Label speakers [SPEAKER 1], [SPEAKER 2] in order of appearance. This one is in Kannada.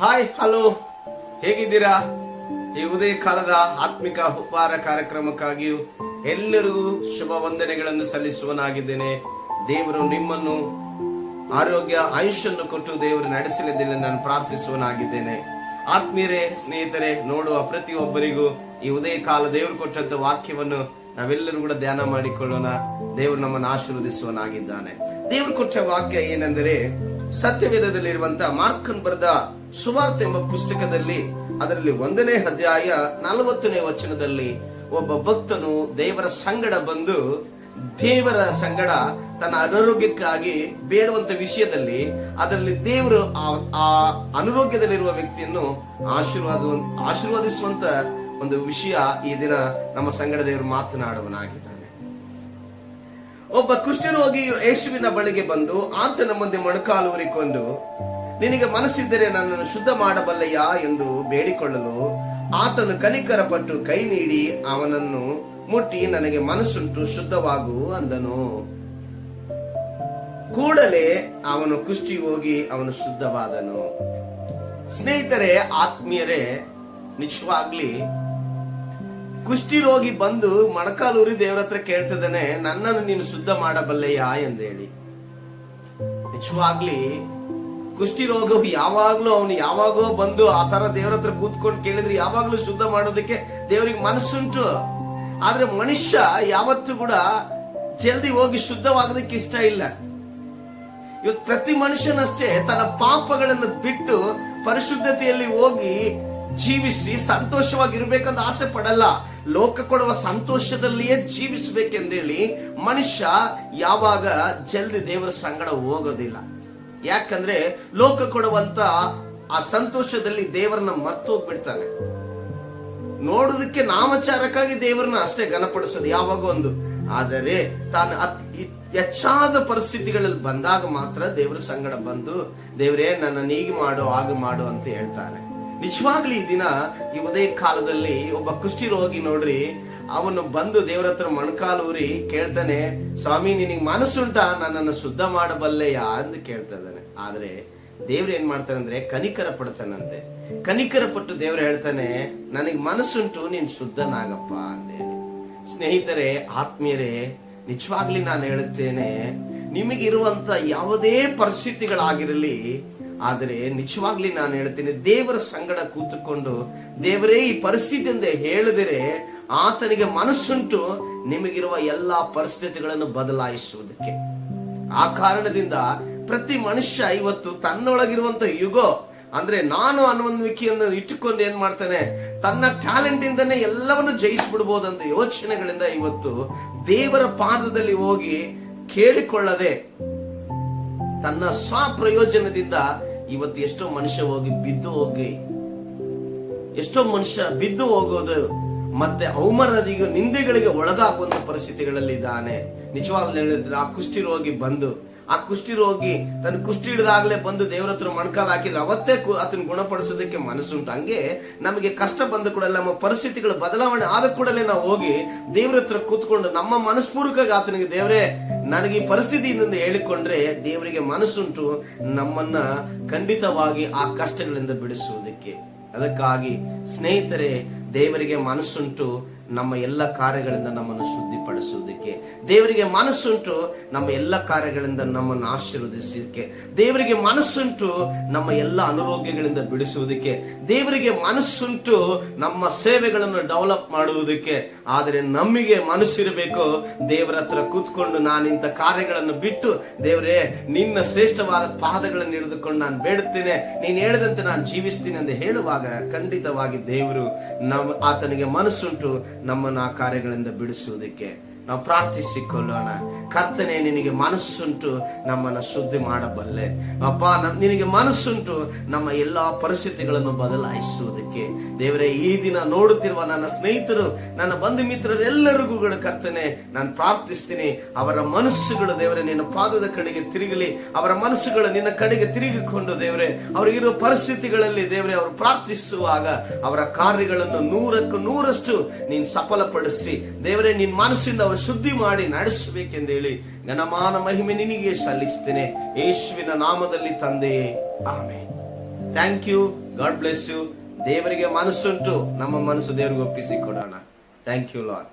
[SPEAKER 1] ಹಾಯ್ ಹಲೋ ಹೇಗಿದ್ದೀರಾ? ಈ ಉದಯ ಕಾಲದ ಆತ್ಮಿಕ ಉಪಹಾರ ಕಾರ್ಯಕ್ರಮಕ್ಕಾಗಿಯೂ ಎಲ್ಲರಿಗೂ ಶುಭ ವಂದನೆಗಳನ್ನು ಸಲ್ಲಿಸುವನಾಗಿದ್ದೇನೆ. ದೇವರು ನಿಮ್ಮನ್ನು ಆರೋಗ್ಯ ಆಯುಷ್ಯನ್ನು ಕೊಟ್ಟು ದೇವರು ನಡೆಸಲಿದ್ದಿಲ್ಲ ನಾನು ಪ್ರಾರ್ಥಿಸುವನಾಗಿದ್ದೇನೆ. ಆತ್ಮೀಯರೇ, ಸ್ನೇಹಿತರೆ, ನೋಡುವ ಪ್ರತಿಯೊಬ್ಬರಿಗೂ ಈ ಉದಯ ಕಾಲ ದೇವರು ಕೊಟ್ಟಂತ ವಾಕ್ಯವನ್ನು ನಾವೆಲ್ಲರೂ ಕೂಡ ಧ್ಯಾನ ಮಾಡಿಕೊಳ್ಳೋಣ. ದೇವರು ನಮ್ಮನ್ನು ಆಶೀರ್ವದಿಸುವನಾಗಿದ್ದಾನೆ. ದೇವರು ಕೊಟ್ಟ ವಾಕ್ಯ ಏನೆಂದರೆ, ಸತ್ಯವೇದದಲ್ಲಿರುವಂತಹ ಮಾರ್ಕನ್ ಬರೆದ ಸುವಾರ್ತೆ ಎಂಬ ಪುಸ್ತಕದಲ್ಲಿ ಅದರಲ್ಲಿ ಒಂದನೇ ಅಧ್ಯಾಯ ನಲವತ್ತನೇ ವಚನದಲ್ಲಿ ಒಬ್ಬ ಭಕ್ತನು ದೇವರ ಸಂಗಡ ಬಂದು, ದೇವರ ಸಂಗಡ ತನ್ನ ಅನಾರೋಗ್ಯಕ್ಕಾಗಿ ಬೇಡುವಂತ ವಿಷಯದಲ್ಲಿ ಅದರಲ್ಲಿ ದೇವರು ಆ- ಅನಾರೋಗ್ಯದಲ್ಲಿರುವ ವ್ಯಕ್ತಿಯನ್ನು ಆಶೀರ್ವಾದ, ಆಶೀರ್ವಾದಿಸುವಂತ ಒಂದು ವಿಷಯ ಈ ದಿನ ನಮ್ಮ ಸಂಗಡ ದೇವರು ಮಾತನಾಡುವನಾಗಿದ್ದಾನೆ. ಒಬ್ಬ ಕುಷ್ಠರೋಗಿಯು ಯೇಸುವಿನ ಬಳಿಗೆ ಬಂದು, ಆತನ ಮುಂದೆ ಮೊಣಕಾಲು ಊರಿಕೊಂಡು ನಿನಗೆ ಮನಸ್ಸಿದ್ದರೆ ನನ್ನನ್ನು ಶುದ್ಧ ಮಾಡಬಲ್ಲಯ್ಯ ಎಂದು ಬೇಡಿಕೊಳ್ಳಲು ಆತನು ಕನಿಕರ ಪಟ್ಟು ಕೈ ನೀಡಿ ಅವನನ್ನು ಮುಟ್ಟಿ ನನಗೆ ಮನಸ್ಸುಂಟು ಶುದ್ಧವಾಗು ಅಂದನು. ಕೂಡಲೇ ಅವನು ಕುಷ್ಟಿ ಹೋಗಿ ಅವನು ಶುದ್ಧವಾದನು. ಸ್ನೇಹಿತರೆ, ಆತ್ಮೀಯರೇ, ನಿಜವಾಗ್ಲಿ ಕುಷ್ಟಿ ರೋಗಿ ಬಂದು ಮಣಕಾಲೂರಿ ದೇವರ ಹತ್ರ ಕೇಳ್ತಿದ್ದಾನೆ, ನನ್ನನ್ನು ನೀನು ಶುದ್ಧ ಮಾಡಬಲ್ಲೆಯಾ ಎಂದೇಳಿ ನಿಜವಾಗ್ಲಿ ಕುಷ್ಠಿರೋಗ ಯಾವಾಗ್ಲೂ ಅವನು ಯಾವಾಗೋ ಬಂದು ಆ ತರ ದೇವ್ರ ಹತ್ರ ಕೂತ್ಕೊಂಡು ಕೇಳಿದ್ರೆ ಯಾವಾಗ್ಲೂ ಶುದ್ಧ ಮಾಡೋದಕ್ಕೆ ದೇವರಿಗೆ ಮನಸ್ಸುಂಟು. ಆದ್ರೆ ಮನುಷ್ಯ ಯಾವತ್ತೂ ಕೂಡ ಜಲ್ದಿ ಹೋಗಿ ಶುದ್ಧವಾಗೋದಕ್ಕೆ ಇಷ್ಟ ಇಲ್ಲ. ಇವತ್ತು ಪ್ರತಿ ಮನುಷ್ಯನಷ್ಟೇ ತನ್ನ ಪಾಪಗಳನ್ನು ಬಿಟ್ಟು ಪರಿಶುದ್ಧತೆಯಲ್ಲಿ ಹೋಗಿ ಜೀವಿಸಿ ಸಂತೋಷವಾಗಿರ್ಬೇಕಂತ ಆಸೆ ಪಡಲ್ಲ. ಲೋಕ ಕೊಡುವ ಸಂತೋಷದಲ್ಲಿಯೇ ಜೀವಿಸಬೇಕೆಂದೇಳಿ ಮನುಷ್ಯ ಯಾವಾಗ ಜಲ್ದಿ ದೇವರ ಸಂಗಡ ಹೋಗೋದಿಲ್ಲ. ಯಾಕಂದ್ರೆ ಲೋಕ ಕೊಡುವಂತ ಆ ಸಂತೋಷದಲ್ಲಿ ದೇವರನ್ನ ಮರ್ತು ಹೋಗ್ಬಿಡ್ತಾನೆ. ನೋಡುವುದಕ್ಕೆ ನಾಮಚಾರಕ್ಕಾಗಿ ದೇವರನ್ನ ಅಷ್ಟೇ ಘನಪಡಿಸೋದು ಯಾವಾಗ ಒಂದು. ಆದರೆ ತಾನು ಅತ್- ಹೆಚ್ಚಾದ ಪರಿಸ್ಥಿತಿಗಳಲ್ಲಿ ಬಂದಾಗ ಮಾತ್ರ ದೇವರ ಸಂಗಡ ಬಂದು, ದೇವರೇ ನನ್ನ ಹೀಗೆ ಮಾಡು, ಹಾಗೆ ಮಾಡು ಅಂತ ಹೇಳ್ತಾನೆ. ನಿಜವಾಗ್ಲಿ ಈ ದಿನ ಈ ಉದಯ ಕಾಲದಲ್ಲಿ ಒಬ್ಬ ಕುಷ್ಠಿ ರೋಗಿ ನೋಡ್ರಿ ಅವನು ಬಂದು ದೇವರ ಹತ್ರ ಮೊಣಕಾಲೂರಿ ಕೇಳ್ತಾನೆ, ಸ್ವಾಮಿ, ನಿನಗೆ ಮನಸ್ಸುಂಟ? ನನ್ನನ್ನು ಶುದ್ಧ ಮಾಡಬಲ್ಲೆಯಾ? ಅಂತ ಕೇಳ್ತಾ ಇದ್ದಾನೆ. ಆದ್ರೆ ದೇವ್ರು ಏನ್ ಮಾಡ್ತಾನೆ ಅಂದ್ರೆ ಕನಿಕರ ಪಡ್ತಾನಂತೆ. ಕನಿಕರ ಪಟ್ಟು ದೇವ್ರು ಹೇಳ್ತಾನೆ, ನನಗೆ ಮನಸ್ಸುಂಟು, ನೀನ್ ಶುದ್ಧನಾಗಪ್ಪ ಅಂದೆ. ಸ್ನೇಹಿತರೆ, ಆತ್ಮೀಯರೇ, ನಿಜವಾಗ್ಲಿ ನಾನು ಹೇಳುತ್ತೇನೆ, ನಿಮಗಿರುವಂತ ಯಾವುದೇ ಪರಿಸ್ಥಿತಿಗಳಾಗಿರಲಿ, ಆದರೆ ನಿಜವಾಗ್ಲಿ ನಾನು ಹೇಳ್ತೇನೆ, ದೇವರ ಸಂಗಡ ಕೂತುಕೊಂಡು ದೇವರೇ ಈ ಪರಿಸ್ಥಿತಿಯಿಂದ ಹೇಳಿದರೆ ಆತನಿಗೆ ಮನಸ್ಸುಂಟು ನಿಮಗಿರುವ ಎಲ್ಲಾ ಪರಿಸ್ಥಿತಿಗಳನ್ನು ಬದಲಾಯಿಸುವುದಕ್ಕೆ. ಆ ಕಾರಣದಿಂದ ಪ್ರತಿ ಮನುಷ್ಯ ಇವತ್ತು ತನ್ನೊಳಗಿರುವಂತ ಯುಗೋ, ಅಂದ್ರೆ ನಾನು ಅನ್ನುವಂವಿಕೆಯನ್ನು ಇಟ್ಟುಕೊಂಡು ಏನ್ ಮಾಡ್ತಾನೆ, ತನ್ನ ಟ್ಯಾಲೆಂಟ್ ಇಂದನೇ ಎಲ್ಲವನ್ನು ಜಯಿಸ್ಬಿಡ್ಬೋದಂತ ಯೋಚನೆಗಳಿಂದ ಇವತ್ತು ದೇವರ ಪಾದದಲ್ಲಿ ಹೋಗಿ ಕೇಳಿಕೊಳ್ಳದೆ ತನ್ನ ಸ್ವಪ್ರಯೋಜನದಿಂದ ಇವತ್ತು ಎಷ್ಟೋ ಮನುಷ್ಯ ಹೋಗಿ ಬಿದ್ದು ಹೋಗಿ, ಎಷ್ಟೋ ಮನುಷ್ಯ ಬಿದ್ದು ಹೋಗೋದು ಮತ್ತೆ ಅವಮಾನದಿಗೂ ನಿಂದೆಗಳಿಗೆ ಒಳಗಾಗುವಂತ ಪರಿಸ್ಥಿತಿಗಳಲ್ಲಿ ಇದ್ದಾನೆ ನಿಜವಾಗ್ಲೂ ಹೇಳಿದ್ರೆ ಆ ಕುಷ್ಠಿ ರೋಗಿ ಬಂದು, ಆ ಕುಷ್ಠಿ ರೋಗಿ ತನ್ನ ಕುಷ್ಠಿ ಹಿಡಿದಾಗಲೇ ಬಂದು ದೇವ್ರ ಹತ್ರ ಮೊಣಕಾಲು ಹಾಕಿದ್ರೆ ಅವತ್ತೇ ಆತನ ಗುಣಪಡಿಸೋದಕ್ಕೆ ಮನಸ್ಸುಂಟು. ಹಂಗೆ ನಮಗೆ ಕಷ್ಟ ಬಂದ ಕೂಡ ನಮ್ಮ ಪರಿಸ್ಥಿತಿಗಳು ಬದಲಾವಣೆ ಆದ ಕೂಡಲೇ ನಾವು ಹೋಗಿ ದೇವ್ರ ಹತ್ರ ಕೂತ್ಕೊಂಡು ನಮ್ಮ ಮನಸ್ಪೂರ್ವಕವಾಗಿ ಆತನಿಗೆ, ದೇವರೇ, ನನಗೆ ಈ ಪರಿಸ್ಥಿತಿಯಿಂದ ಹೇಳಿಕೊಂಡ್ರೆ ದೇವರಿಗೆ ಮನಸ್ಸುಂಟು, ನಮ್ಮನ್ನ ಖಂಡಿತವಾಗಿ ಆ ಕಷ್ಟಗಳಿಂದ ಬಿಡಿಸುವುದಕ್ಕೆ. ಅದಕ್ಕಾಗಿ ಸ್ನೇಹಿತರೆ ದೇವರಿಗೆ ಮನಸ್ಸುಂಟು ನಮ್ಮ ಎಲ್ಲ ಕಾರ್ಯಗಳಿಂದ ನಮ್ಮನ್ನು ಶುದ್ಧಿಪಡಿಸುವುದಕ್ಕೆ. ದೇವರಿಗೆ ಮನಸ್ಸುಂಟು ನಮ್ಮ ಎಲ್ಲ ಕಾರ್ಯಗಳಿಂದ ನಮ್ಮನ್ನು ಆಶೀರ್ವದಿಸೋದಕ್ಕೆ ದೇವರಿಗೆ ಮನಸ್ಸುಂಟು ನಮ್ಮ ಎಲ್ಲ ಅನಾರೋಗ್ಯಗಳಿಂದ ಬಿಡಿಸುವುದಕ್ಕೆ. ದೇವರಿಗೆ ಮನಸ್ಸುಂಟು ನಮ್ಮ ಸೇವೆಗಳನ್ನು ಡೆವಲಪ್ ಮಾಡುವುದಕ್ಕೆ. ಆದರೆ ನಮಗೆ ಮನಸ್ಸಿರಬೇಕು, ದೇವರ ಹತ್ರ ಕೂತ್ಕೊಂಡು ನಾನು ಇಂಥ ಕಾರ್ಯಗಳನ್ನು ಬಿಟ್ಟು, ದೇವರೇ, ನಿನ್ನ ಶ್ರೇಷ್ಠವಾದ ಪಾದಗಳನ್ನು ಹಿಡಿದುಕೊಂಡು ನಾನು ಬೇಡುತ್ತೇನೆ. ನೀನು ಹೇಳಿದಂತೆ ನಾನು ಜೀವಿಸ್ತೀನಿ ಅಂತ ಹೇಳುವಾಗ ಖಂಡಿತವಾಗಿ ದೇವರು ನಮ್ಮ ಆತನಿಗೆ ಮನಸ್ಸುಂಟು ನಮ್ಮನ್ನು ಆ ಕಾರ್ಯಗಳಿಂದ ಬಿಡಿಸುವುದಕ್ಕೆ. ನಾವು ಪ್ರಾರ್ಥಿಸಿಕೊಳ್ಳೋಣ. ಕರ್ತನೆ, ನಿನಗೆ ಮನಸ್ಸುಂಟು ನಮ್ಮನ್ನ ಶುದ್ಧಿ ಮಾಡಬಲ್ಲೆ. ಅಪ್ಪ ನಿನಗೆ ಮನಸ್ಸುಂಟು ನಮ್ಮ ಎಲ್ಲಾ ಪರಿಸ್ಥಿತಿಗಳನ್ನು ಬದಲಾಯಿಸುವುದಕ್ಕೆ. ದೇವರೇ, ಈ ದಿನ ನೋಡುತ್ತಿರುವ ನನ್ನ ಸ್ನೇಹಿತರು, ನನ್ನ ಬಂಧು ಮಿತ್ರರೆಲ್ಲರಿಗೂ ಕೂಡ ಕರ್ತನೆ, ನಾನು ಪ್ರಾರ್ಥಿಸ್ತೀನಿ. ಅವರ ಮನಸ್ಸುಗಳು ದೇವರೇ, ನಿನ್ನ ಪಾದದ ಕಡೆಗೆ ತಿರುಗಲಿ. ಅವರ ಮನಸ್ಸುಗಳು ನಿನ್ನ ಕಡೆಗೆ ತಿರುಗಿಕೊಂಡು ದೇವರೇ ಅವರಿಗಿರುವ ಪರಿಸ್ಥಿತಿಗಳಲ್ಲಿ ದೇವರೇ, ಅವರು ಪ್ರಾರ್ಥಿಸುವಾಗ ಅವರ ಕಾರ್ಯಗಳನ್ನು ನೂರಕ್ಕೂ ನೂರಷ್ಟು ನೀನು ಸಫಲಪಡಿಸಿ. ದೇವರೇ, ನಿನ್ನ ಮನಸ್ಸಿಂದ ಅವರು ಶುದ್ಧಿ ಮಾಡಿ ನಡೆಸಬೇಕೆಂದೇಳಿ ಘನಮಾನ ಮಹಿಮೆ ನಿನಗೆ ಸಲ್ಲಿಸ್ತೇನೆ. ಯೇಸುವಿನ ನಾಮದಲ್ಲಿ ತಂದೆಯೇ ಆಮೆ thank you God bless you ದೇವರಿಗೆ ಮನಸ್ಸುಂಟು. ನಮ್ಮ ಮನಸ್ಸು ದೇವರಿಗೆ ಒಪ್ಪಿಸಿ ಕೊಡೋಣ. Thank you lord